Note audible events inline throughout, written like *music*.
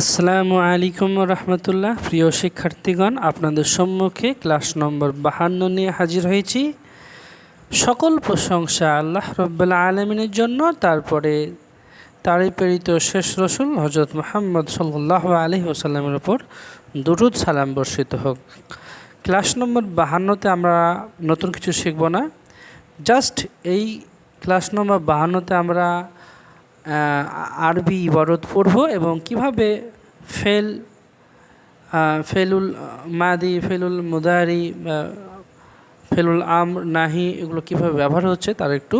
আসসালামু আলাইকুম রহমতুল্লাহ। প্রিয় শিক্ষার্থীগণ, আপনাদের সম্মুখে ক্লাস নম্বর বাহান্ন নিয়ে হাজির হয়েছি। সকল প্রশংসা আল্লাহ রব্বুল্লা আলমিনের জন্য। তারপরে তারই প্রেরিত শেষ রসুল হজরত মোহাম্মদ সাল্লাহ আলহি ওসাল্লামের ওপর দুরুদ সালাম বর্ষিত হোক। ক্লাস নম্বর বাহান্নতে আমরা নতুন কিছু শিখব না। জাস্ট এই ক্লাস নম্বর বাহান্নতে আমরা আরবি ইবারত পড়ব এবং কীভাবে ফেল ফেলুল মাদি, ফেলুল মুদারি ফেলুল আম নাহি এগুলো কীভাবে ব্যবহার হচ্ছে তার একটু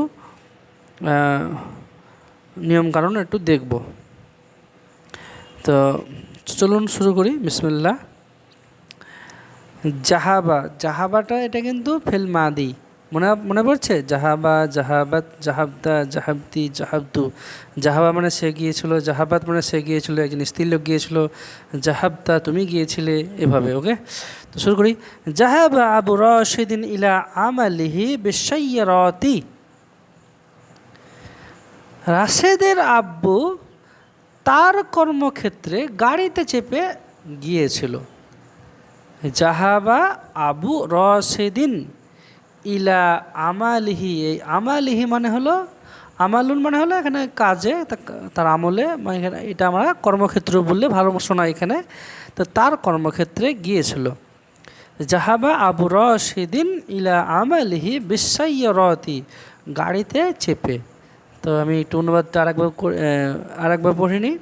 নিয়মকানুন একটু দেখব। তো চলুন শুরু করি, বিসমিল্লাহ। জাহাবা, জাহাবাটা এটা কিন্তু ফেল মাদি। মনে মনে পড়ছে? জাহাবা জাহাবাত জাহাবদা জাহাবতি জাহাবদু জাহাবা মানে সে গিয়েছিল জাহাবাত মানে সে গিয়েছিল, একজন স্ত্রীলোক গিয়েছিল। জাহাবদা তুমি গিয়েছিলে এভাবে, ওকে? তো শুরু করি। জাহাবা আবু রশিদিন ইলা আমালিহি বিশ্বরতি রাশেদের আব্বু তার কর্মক্ষেত্রে গাড়িতে চেপে গিয়েছিল। জাহাবা আবু রশেদিন ইলা আমালিহি, এই আমালিহি মানে হলো আমালুন মানে হলো এখানে কাজে তার আমলে মানে এখানে এটা আমরা কর্মক্ষেত্র বললে ভালো শোনায় এখানে, তো তার কর্মক্ষেত্রে গিয়েছিল। জাহাবা আবু রশিদিন ইলা আমালিহি বিশ্বাইয়রতি গাড়িতে চেপে। তো আমি একটু অনুবাদটা আরেকবার আরেকবার পড়িনি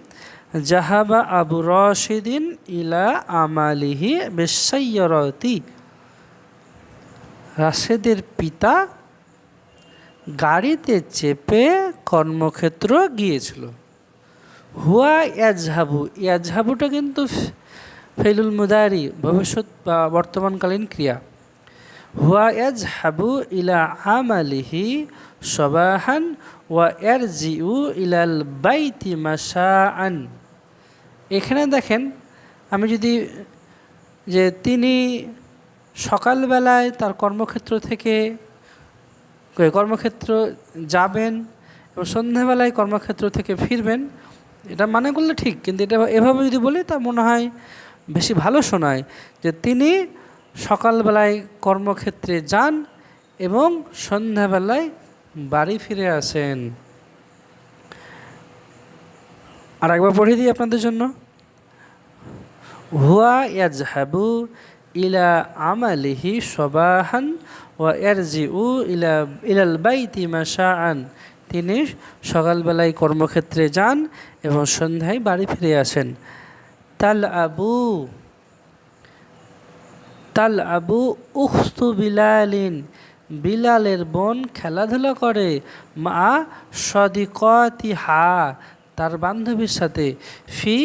জাহাবা আবু রশিদিন ইলা আমালিহি বিশ্বাইয়রতি রাশেদের পিতা গাড়িতে চেপে কর্মক্ষেত্র গিয়েছিল। হুয়া ইয়াজহাবু, ইয়াজহাবুটা কিন্তু ফেলুল মুদারি, ভবিষ্যৎ বা বর্তমানকালীন ক্রিয়া। হুয়া ইয়াজহাবু ইলা আমালিহি সবাহান ওয়া ইয়ারজিউ ইলাল বাইতি মাশাআন। এখানে দেখেন, আমি যদি যে তিনি সকালবেলায় তার কর্মক্ষেত্র থেকে কর্মক্ষেত্র যাবেন এবং সন্ধ্যাবেলায় কর্মক্ষেত্র থেকে ফিরবেন, এটা মানে করলে ঠিক, কিন্তু এটা এভাবে যদি বলি, তা মনে হয় বেশি ভালো শোনায় যে তিনি সকালবেলায় কর্মক্ষেত্রে যান এবং সন্ধ্যাবেলায় বাড়ি ফিরে আসেন। আর একবার পড়িয়ে দিই আপনাদের জন্য। হুয়া ইয়াজহাবু ইলা আমালিহি সবাহান ও ওয়া উ ইলা ইলাল বাইতি মাশাআন তিনি সকালবেলায় কর্মক্ষেত্রে যান এবং সন্ধ্যায় বাড়ি ফিরে আসেন। তাল আবু তাল আবু উখতু বিলালিন, বিলালের বোন খেলাধুলা করে। মা সদিকতি হা তার বান্ধবীর সাথে, ফি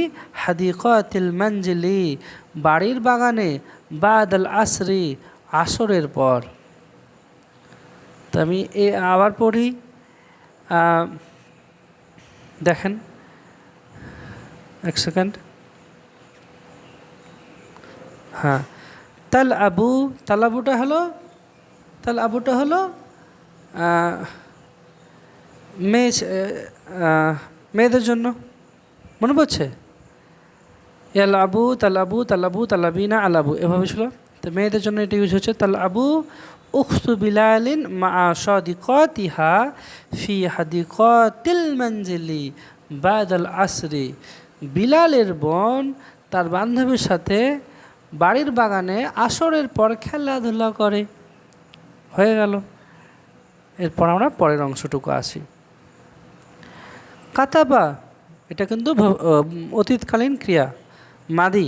হাদিকতিল মঞ্জলি, বাড়ির বাগানে বাদল আসরি, আসরের পর। তো আমি এ আবার পড়ি দেখেন, এক সেকেন্ড। হ্যাঁ তাল আবু, তাল আবুটা হলো, তাল আবুটা হলো মেয়ে মেয়েদের জন্য? মনে পড়ছে? ইয়াল আবু তাল আবু তাল আবু তালাবিনা, আলাবু। এভাবে ছিল? তো মেয়েদের জন্য এটা ইউজ হচ্ছে তাল আবু উখতু বিলালিন মা সদিকতিহা ফি হাদিকতিল মঞ্জিলি বাদাল আসরি। বিলালের বোন তার বান্ধবীর সাথে বাড়ির বাগানে আসরের পর খেলাধুলা করে। হয়ে গেল। এরপর আমরা পরের অংশটুকু আসি। কাতাবা, এটা কিন্তু অতীতকালীন ক্রিয়া, মাদি।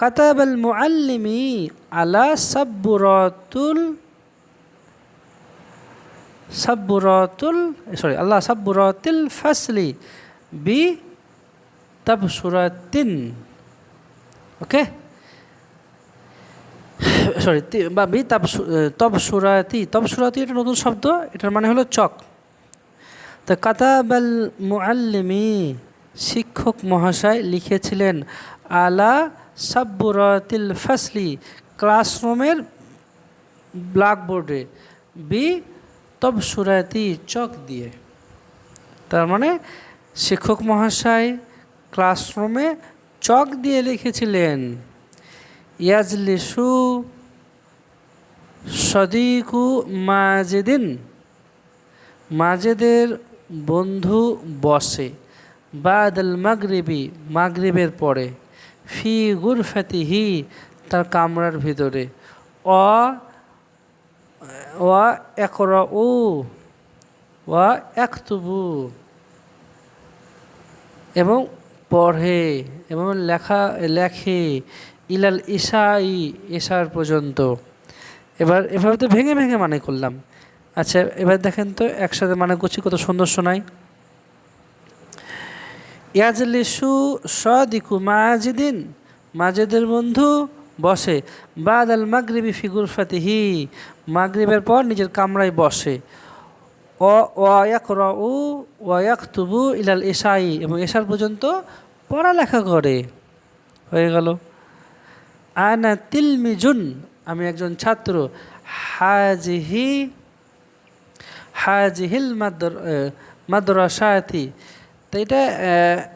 কাতাবাল মুআল্লিমি আলা সাব্বুরাতুল সাব্বুরাতুল সরি আল্লাহ সাব্বুরাতিল ফাসলি বি তাবসুরাতিন। ওকে? *sighs* সরি বা বি তাবসু তবসুরাতি। তবসুরাতি এটা নতুন শব্দ, এটার মানে হলো চক। তো কাতাবাল মুআল্লিমি শিক্ষক মহাশয় লিখেছিলেন, আলা সাব্বুরাতিল ফাসলি ক্লাসরুমের ব্ল্যাকবোর্ডে, বি তবসুরাতি চক দিয়ে। তার মানে শিক্ষক মহাশয় ক্লাসরুমে চক দিয়ে লিখেছিলেন, ইয়াজলিসু সদিকু মাজেদিন। মাজেদের বন্ধু বসে। বাদল মাগরিবি মাগরিবের পরে। ফি গুরফাতিহি তার কামরার ভিতরে। অ ওয়া একর ও একতুবু। এবং পড়ে। এবং লেখা, লেখে। ইলাল ইশাই ইশার পর্যন্ত। এবার এভাবে তো ভেঙে ভেঙে মানে করলাম। আচ্ছা এবার দেখেন তো একসাথে মানে গুছি কত সুন্দর শোনায় ইয়াজলিসু সদিকু মাজিদিন, মাজেদের বন্ধু বসে। বাদ আল মাগরিবি ফিগুর ফাতিহি মাগরিবের পর নিজের কামরায় বসে। ও ওয়াক উ ওয়াক তুবু ইলাল এশাই এবং এশার পর্যন্ত পড়ালেখা করে। হয়ে গেল। আনা তিলমিজুন, আমি একজন ছাত্র। হাজিহি হাজিহিল মাদ্র মাদ্রাসাতি। তো এটা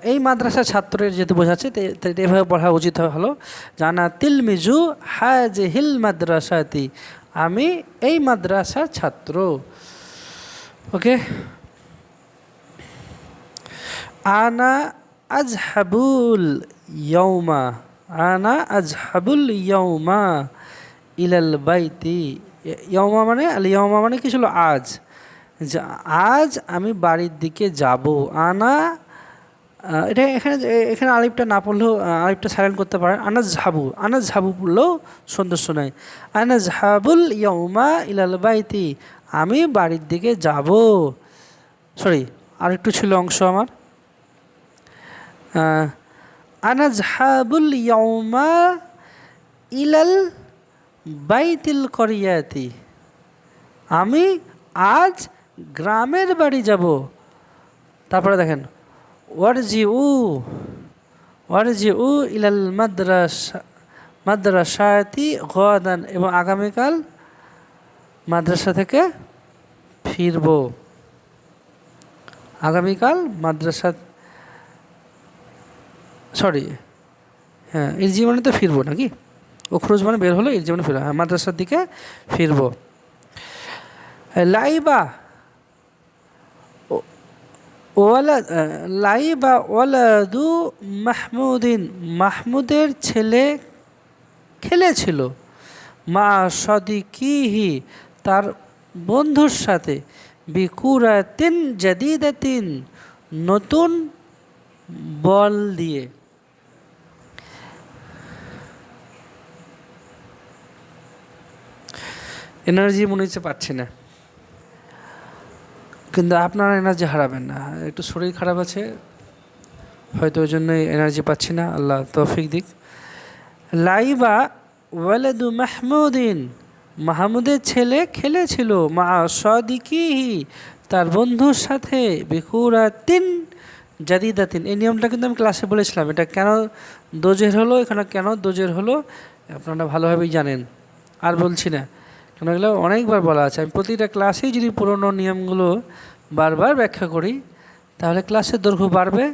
এই মাদ্রাসা ছাত্রের যেহেতু বোঝাচ্ছে, তো- এটা এভাবে পড়া উচিত হলো, জানা তিলমিজু হাজিহিল মাদ্রাসাতি। আমি এই মাদ্রাসার ছাত্র। ওকে? আনা আজহাবুল ইয়ৌমা আনা আজহাবুল ইয়ৌমা ইলাল বাইতি। ইয়ৌমা মানে আল ইয়ৌমা মানে কি ছিল? আজ। আজ আমি বাড়ির দিকে যাব। আনা এটা এখানে এখানে আলিফটা না পড়লেও আহ, আলিফটা সাইলেন্ট করতে পারেন। আনা ঝাবু আনা ঝাবু পড়লেও সুন্দর শোনায়। আনা ঝাবুল ইয়ৌমা ইলাল বাইতি আমি বাড়ির দিকে যাব। সরি আরেকটু ছিল অংশ আমার। আনা ঝাবুল ইয়ৌমা ইলাল বাইতিল করিয়াতি আমি আজ গ্রামের বাড়ি যাব। তারপরে দেখেন ওয়ারজি উ ওয়ারজি উ ইলাল মাদ্রাসা, মাদ্রাসাতি গদান এবং আগামীকাল মাদ্রাসা থেকে ফিরব। আগামীকাল মাদ্রাসা, সরি হ্যাঁ এর জীবনে তো ফিরবো নাকি? উখরুজ মানে বের হলো এর জীবনে ফিরবো হ্যাঁ মাদ্রাসার দিকে ফিরবো। লাইবা ওয়ালা লাইবা ওয়ালাদু মাহমুদিন, মাহমুদের ছেলে খেলেছিল। মা সদিকিহি, তার বন্ধুর সাথে। বিকুরাতিন জাদিদাতিন, নতুন বল দিয়ে। এনার্জি মনে হচ্ছে পাচ্ছি না। কিন্তু আপনারা এনার্জি হারাবেন না। একটু শরীর খারাপ আছে, হয়তো ওই জন্যই এনার্জি পাচ্ছি না, আল্লাহ তৌফিক দিক। লাইবা ওয়ালেদু মাহমুদিন, মাহমুদের ছেলে খেলেছিল, মা সদিকিহি, তার বন্ধুর সাথে বিকুরাতিন জাদিদাতিন এই নিয়মটা কিন্তু আমি ক্লাসে বলেছিলাম, এটা কেন দোজের হলো, এখানে কেন দোজের হলো, আপনারা ভালোভাবেই জানেন। আর বলছি না, কেন এগুলো অনেকবার বলা আছে। আমি প্রতিটা ক্লাসেই যদি পুরনো নিয়মগুলো বারবার ব্যাখ্যা করি, তাহলে ক্লাসের দৈর্ঘ্য বাড়বে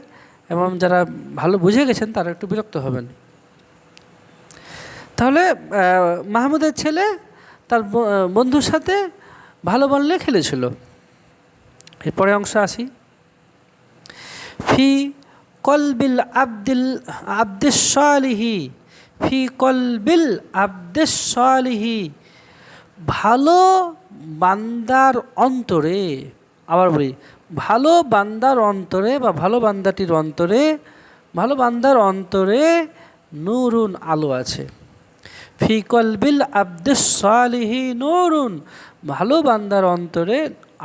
এবং যারা ভালো বুঝে গেছেন তারা একটু বিরক্ত হবেন। তাহলে মাহমুদের ছেলে তার বন্ধুর সাথে ভালো বললে খেলেছিল। এরপরে অংশ আসি। ফি কলবিল আব্দিল, আব্দিস সালিহি, ফি কলবিল আব্দিস সালিহি, ভালো বান্দার অন্তরে আবার বলি, ভালো বান্দার অন্তরে বা ভালো বান্দাটির অন্তরে, ভালো বান্দার অন্তরে নুরুন আলো আছে। ফি কলবিল আব্দুস সালিহি নুরুন, ভালো বান্দার অন্তরে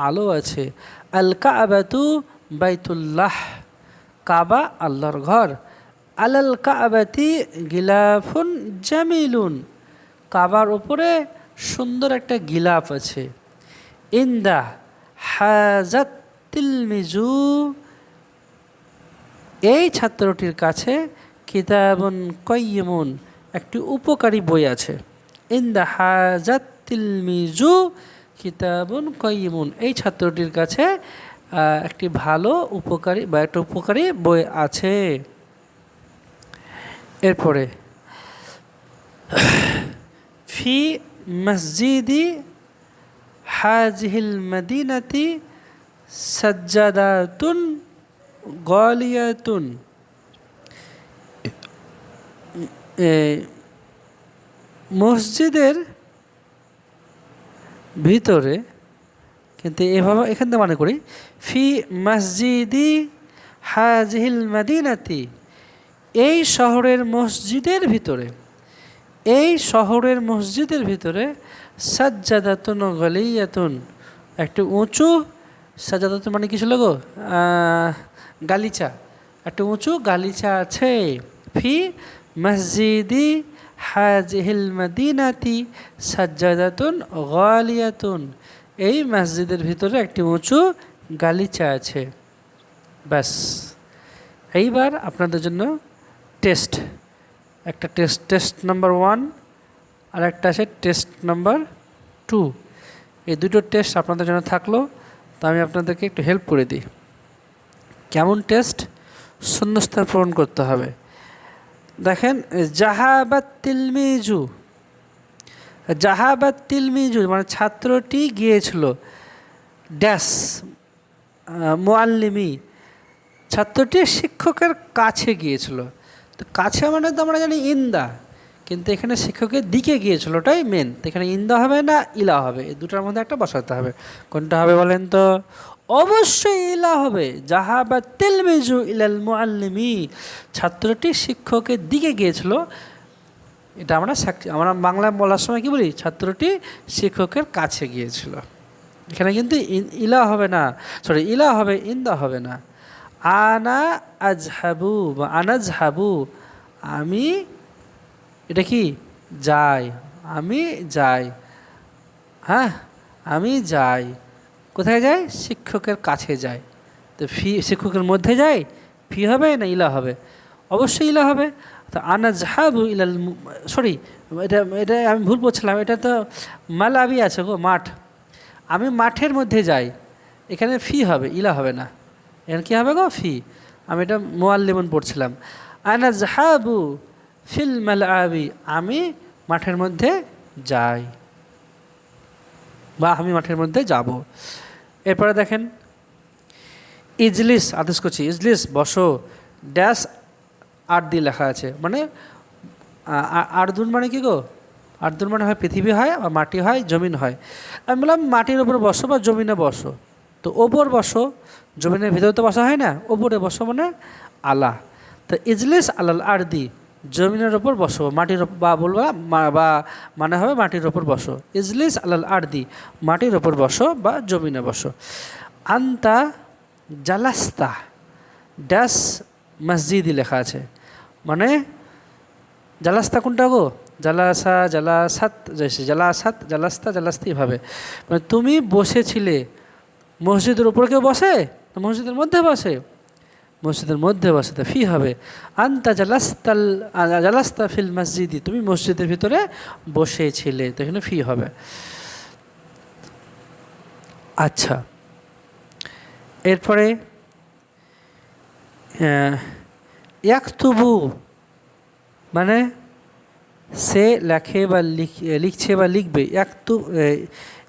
আলো আছে। আল কাবাতু বাইতুল্লাহ, কাবা আল্লাহর ঘর। আলাল কাবাতি গিলাফুন জামিলুন, কাবার ওপরে সুন্দর একটা গিলাফ আছে। ইন্দা হাজাত তিলমিজু, এই ছাত্রটির কাছে কিতাবন কয়িমুন একটি উপকারী বই আছে। ইন্দা হাজাত তিলমিজু কিতাবন কয়িমুন এই ছাত্রটির কাছে একটি ভালো উপকারী বা একটা উপকারী বই আছে। এরপরে, ফি মসজিদি হাজিহিল মদিনাতি সজ্জাদাতুন গলিয়াতুন। মসজিদের ভিতরে, কিন্তু এভাবে এখান থেকে মনে করি, ফি মসজিদি হাজিহিল মদিনাতি এই শহরের মসজিদের ভিতরে। এই শহরের মসজিদের ভিতরে সাজ্জাদাতুন গলিয়াতুন, একটু উঁচু, সাজ্জাদাতুন মানে কি ছিল গো? গালিচা। একটা উঁচু গালিচা আছে। ফি মসজিদি হাজিহিল মদিনাতি সাজ্জাদাতুন গালিয়াতুন। এই মসজিদের ভিতরে একটি উঁচু গালিচা আছে। ব্যাস। এইবার আপনাদের জন্য টেস্ট। একটা টেস্ট টেস্ট নাম্বার ওয়ান আর একটা আছে টেস্ট নাম্বার টু এই দুটো টেস্ট আপনাদের জন্য থাকল, তো আমি আপনাদেরকে একটু হেল্প করে দিই। কেমন টেস্ট শূন্যস্থান পূরণ করতে হবে। দেখেন, জাহাবাত তিলমিজু জাহাবাত তিলমিজু মানে ছাত্রটি গিয়েছিল ড্যাশ মোয়াল্লিমি ছাত্রটি শিক্ষকের কাছে গিয়েছিল। তো কাছে মানে তো আমরা জানি ইন্দা, কিন্তু এখানে শিক্ষকের দিকে গিয়েছিল, ওটাই মেন তো এখানে ইন্দা হবে না ইলা হবে? এই দুটার মধ্যে একটা বসাতে হবে। কোনটা হবে বলেন তো? অবশ্যই ইলা হবে। যাহা বা তেলমেজু ইলাল মুআল্লিমি ছাত্রটি শিক্ষকের দিকে গিয়েছিল। এটা আমরা আমরা বাংলা বলার সময় কি বলি? ছাত্রটি শিক্ষকের কাছে গিয়েছিল। এখানে কিন্তু ইলা হবে না। সরি ইলা হবে, ইন্দা হবে না। আনা আজহাবু বা আনাজহাবু, আমি, এটা কি? যাই, আমি যাই। হ্যাঁ আমি যাই। কোথায় যাই? শিক্ষকের কাছে যাই। তো ফি, শিক্ষকের মধ্যে যাই? ফি হবে না ইলা হবে? অবশ্যই ইলা হবে। তো আনাজহাবু ইলাল সরি, এটা এটা আমি ভুল বলছিলাম। এটা তো মালাবি আছে গো, মাঠ। আমি মাঠের মধ্যে যাই। এখানে ফি হবে, ইলা হবে না। এখানে কী হবে গো? ফি। আমি এটা মোয়াল্লিমন পড়ছিলাম। আনা জাহাবু ফিল মাল আবি আমি মাঠের মধ্যে যাই। বা আমি মাঠের মধ্যে যাব। এরপরে দেখেন, ইজলিস, আদেশ করছি, ইজলিস, বসো, ড্যাশ দিয়ে লেখা আছে। মানে আর্দুন মানে কি গো? আর্দুন মানে হয় পৃথিবী হয়, বা মাটি হয়, জমিন হয়। আমি বললাম, মাটির উপর বসো বা জমিনে বসো? তো ওপর বসো, জমিনের ভিতরে তো বসা হয় না, ওপরে বসো মানে আলা তো ইজলিস আলাল আরদি, জমিনের ওপর বসো, মাটির বা বলবা বা মানে হবে মাটির ওপর বসো। ইজলিস আলাল আরদি, মাটির ওপর বসো বা জমিনে বসো। আন্তা জালাস্তা ড্যাশ মসজিদই লেখা আছে। মানে জালাস্তা কোনটা গো? জালাসা, জালাসাত জালাসাত, জালাস্তা, জালাস্তি এভাবে। মানে তুমি বসেছিলে মসজিদের উপরে কেউ বসে? না, মসজিদের মধ্যে বসে? মসজিদের মধ্যে বসে তা ফি হবে। আন্তা জালাস্তাল জালাস্তা ফিল মসজিদি, তুমি মসজিদের ভিতরে বসেছিলে, তো এখানে ফি হবে। আচ্ছা। এরপরে ইয়াকতুবু মানে সে লেখে বা লিখ- লিখছে বা লিখবে। একতু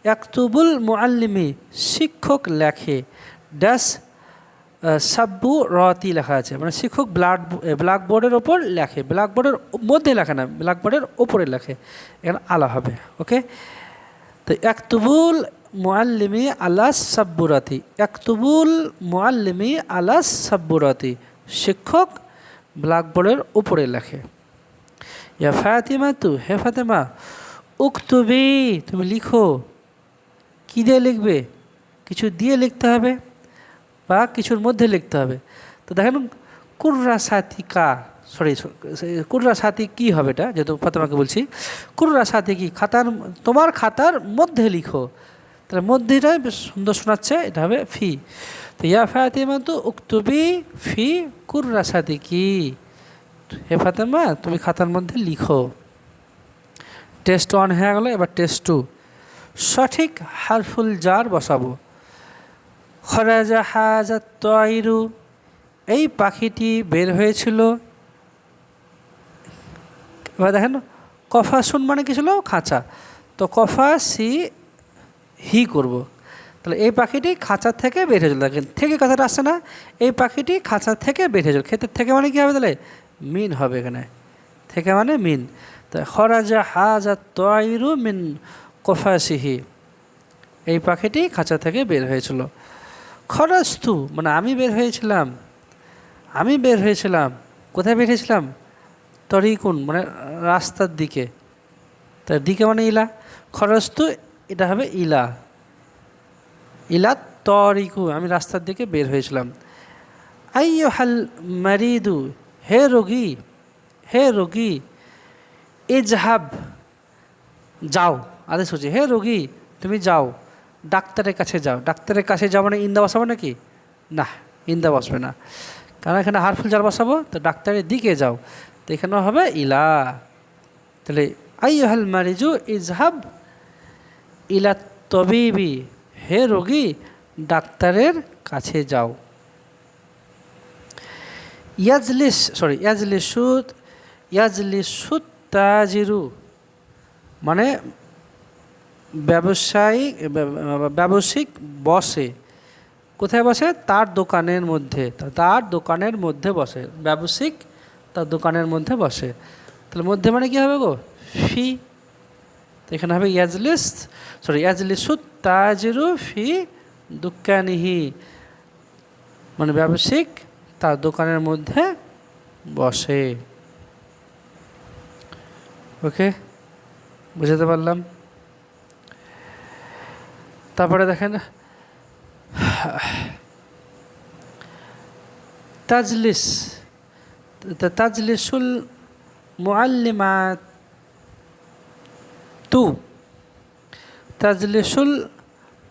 একতুবুল মুআল্লিমি শিক্ষক লেখে। ড্যাশ সাব্বু রতি লেখা আছে। মানে শিক্ষক ব্লাড ব্ল্যাকবোর্ডের ওপর লেখে। ব্ল্যাকবোর্ডের মধ্যে লেখে না, ব্ল্যাকবোর্ডের ওপরে লেখে। এখানে আলা হবে, ওকে? তো একতুবুল মুআল্লিমি আলা সাব্বুরাতি একতুবুল মুআল্লিমি আলা সাব্বুরাতি শিক্ষক ব্ল্যাকবোর্ডের উপরে লেখে। ইয়া ফাতিমা তু হে ফাতেমা উক্তুবি তুমি লিখো। কী দিয়ে লিখবে? কিছু দিয়ে লিখতে হবে বা কিছুর মধ্যে লিখতে হবে? তো দেখেন, কুর্রা সাথী কা, সরি কুর্রা সাথী কী হবে এটা? যেহেতু ফাতেমাকে বলছি, কুর্রা সাথী কি, খাতার, তোমার খাতার মধ্যে লিখো। তাহলে মধ্যেটাই বেশ সুন্দর শোনাচ্ছে, এটা হবে ফি। তো ইয়া ফাতেমা তো উক্তুবি ফি কুর্রা সাথী কি? হে ফাতেমা, তুমি খাতার মধ্যে লিখো। টেস্ট ওয়ান হয়ে গেলো, এবার টেস্ট টু সঠিক হারফুল জার বসাবো। খরাজা হাজা তয়রু, এই পাখিটি বের হয়েছিল। এবার দেখেন কফা শুন মানে কি ছিল? খাঁচা। তো কফা সি হি করব। তাহলে এই পাখিটি খাঁচা থেকে বের হয়ে চলে। থেকে কথাটা আসছে না। এই পাখিটি খাঁচা থেকে বের হয়ে চল। ক্ষেতের থেকে মানে কী হবে তাহলে? মিন হবে এখানে। থেকে মানে মিন। তা খরাজা হাজা তয়রু মিন কফাসিহি। এই পাখিটি খাঁচা থেকে বের হয়েছিল। খরস্তু মানে আমি বের হয়েছিলাম। আমি বের হয়েছিলাম। কোথায় বের হয়েছিলাম? তরিকুন মানে রাস্তার দিকে। তার দিকে মানে ইলা। খরস্তু এটা হবে ইলা। ইলা তরিকু, আমি রাস্তার দিকে বের হয়েছিলাম। আইয় হাল মারিদু হে রোগী হে রোগী এজহাব যাও। আদেশ হচ্ছে, হে রোগী, তুমি যাও। ডাক্তারের কাছে যাও। ডাক্তারের কাছে যাও মানে ইন্দা বসাবো নাকি? না, ইন্দা বসবে না। কারণ এখানে হারফুল জাল বসাবো, তো ডাক্তারের দিকে যাও। তো এখানেও হবে ইলা। তাহলে আইহাল মারিজু ইজহাব ইলা তবিবি। হে রোগী, ডাক্তারের কাছে যাও। ইয়াজলিস সরি ইয়াজলিসুদ ইয়াজলিসুদ তাজিরু মানে ব্যবসায়িক ব্যবসায়িক বসে। কোথায় বসে? তার দোকানের মধ্যে, তার দোকানের মধ্যে বসে। ব্যবসায়িক তার দোকানের মধ্যে বসে। তাহলে মধ্যে মানে কী হবে গো? ফি। তো এখানে হবে ইয়াজলিস সরি ইয়াজলিসুদ তাজিরু ফি দুকানিহি মানে ব্যবসায়িক তার দোকানের মধ্যে বসে। ওকে? বুঝাতে পারলাম? তারপরে দেখেন, তাজলিস তাজলিসুল মুআল্লিমাত তু। তাজলিসুল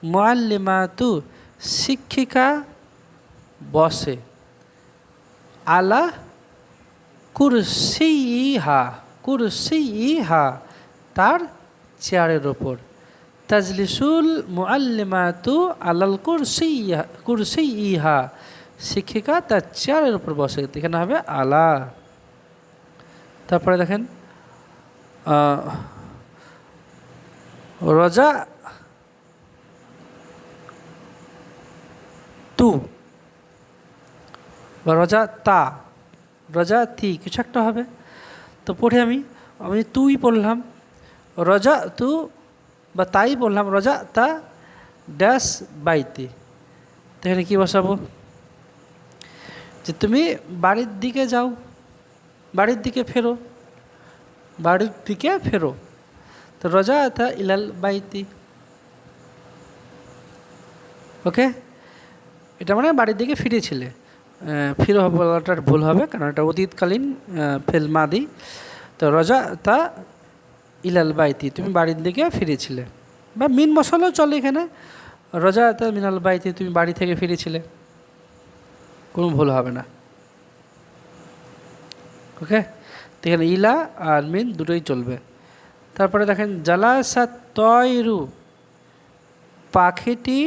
মুআল্লিমাতু শিক্ষিকা বসে। আলা কুরসি ইহা কুরসি ইহা তার চেয়ারের ওপর তাজলিসুল মুআল্লিমাতু আলাল কুরসি কুরসি ইহা শিক্ষিকা তার চেয়ারের উপর বসে। এখানে হবে আলা তারপরে দেখেন রজা তু। বা রজা তা, রজা তি, কিছু একটা হবে। তো পড়ে আমি আমি তুই পড়লাম, রজা তু বা তাই বললাম, রজা তা ড্যাশ বাইতে। তো এখানে কী বসাবো? যে তুমি বাড়ির দিকে যাও, বাড়ির দিকে ফেরো, বাড়ির দিকে ফেরো। তো রজা তা ইলাল বাইতি। ওকে? এটা মানে বাড়ির দিকে ফিরেছিলে। ফিরে বলাটার ভুল হবে, কারণ এটা অতীতকালীন ফেল মাদি। তো রজা তা ইলাল বাইতি, তুমি বাড়ির দিকে ফিরেছিলে। বা মিন মশলাও চলে এখানে। রজা তা মিনাল বাইতি, তুমি বাড়ি থেকে ফিরেছিলে। কোনো ভুল হবে না। ওকে? তো এখানে ইলা আর মিন দুটোই চলবে। তারপরে দেখেন, জালাসা তয়রু, পাখিটি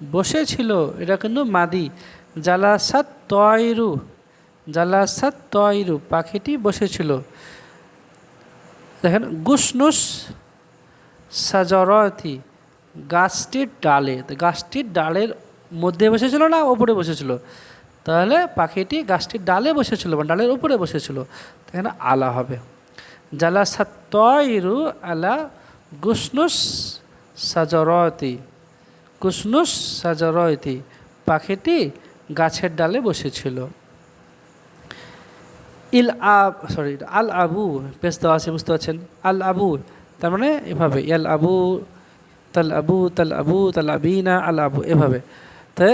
বসেছিল, এটা কিন্তু মাদি। জালাসাত তয়রু জালাসাত তয়রু পাখিটি বসেছিল। দেখেন, গুসনুস সাজরতি গাছটির ডালে গাছটির ডালের মধ্যে বসেছিল না ওপরে বসেছিল? তাহলে পাখিটি গাছটির ডালে বসেছিল বা ডালের উপরে বসেছিল। এখানে আলা হবে। জালা সাতয়রু আলা গুসনুস সাজরতি গুসনুস সাজরতি পাখিটি গাছের ডালে বসেছিল। ইল আব সরি আল আবু বেশ দেওয়া আছে, বুঝতে পারছেন? আল আবু, তার মানে এভাবে, ইয়াল আবু, তাল আবু তাল আবু, তাল আবিনা, আল আবু, এভাবে। তাই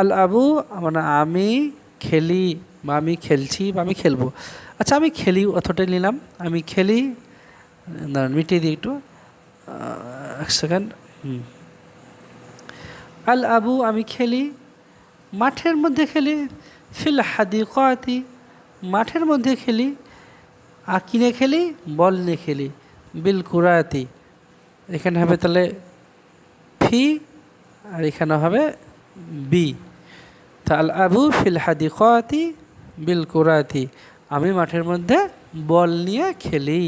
আল আবু মানে আমি খেলি, বা আমি খেলছি, বা আমি খেলব। আচ্ছা আমি খেলি অতটাই নিলাম। আমি খেলি, দাঁড়ান, মিটিয়ে দিই একটু। এক সেকেন্ড। আল আবু, আমি খেলি মাঠের মধ্যে খেলি, ফিল হাদিকাতি, মাঠের মধ্যে খেলি আর কিনে খেলি বল নিয়ে খেলি, বিল কুরাতি। এখানে হবে তাহলে ফি আর এখানে হবে বি। তা আবু ফিল হাদি হাদিকাতি, বিল কুরাতি। আমি মাঠের মধ্যে বল নিয়ে খেলি।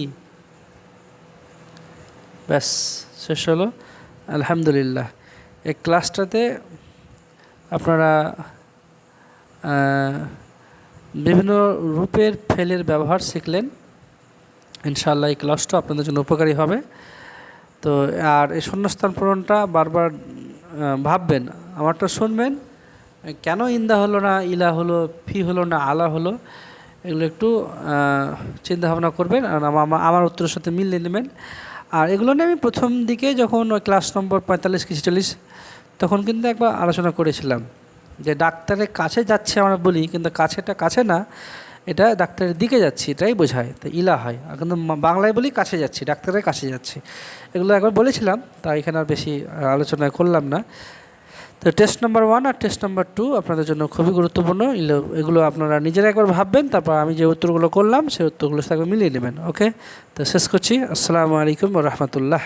ব্যাস, শেষ হলো। আলহামদুলিল্লাহ। এই ক্লাসটাতে আপনারা বিভিন্ন রূপের ফেলের ব্যবহার শিখলেন। ইনশাআল্লাহ এই ক্লাসটা আপনাদের জন্য উপকারী হবে। তো আর এই শূন্যস্থান পূরণটা বারবার ভাববেন আমারটা শুনবেন কেন ইন্দা হলো না ইলা হলো ফি হলো না আলা হলো এগুলো একটু আহ, চিন্তা ভাবনা করবেন আর আমা- আমা- আমার উত্তরের সাথে মিলিয়ে নেবেন। আর এগুলো নিয়ে আমি প্রথম দিকে যখন ওই ক্লাস নম্বর পঁয়তাল্লিশ কি ছেচল্লিশ তখন কিন্তু একবার আলোচনা করেছিলাম যে ডাক্তারের কাছে যাচ্ছে আমরা বলি, কিন্তু কাছেটা কাছে না, এটা ডাক্তারের দিকে যাচ্ছি, এটাই বোঝায়। তো ইলা হয়। কিন্তু বাংলায় বলি কাছে যাচ্ছি, ডাক্তারের কাছে যাচ্ছি। এগুলো একবার বলেছিলাম, তা এখানে আর বেশি আলোচনা করলাম না। তো টেস্ট নাম্বার ওয়ান আর টেস্ট নাম্বার টু আপনাদের জন্য খুবই গুরুত্বপূর্ণ। এগুলো- আপনারা নিজেরা একবার ভাববেন, তারপর আমি যে উত্তরগুলো করলাম সেই উত্তরগুলো সাথে মিলিয়ে নেবেন। ওকে? তো শেষ করছি। আসসালামু আলাইকুম রহমতুল্লাহ।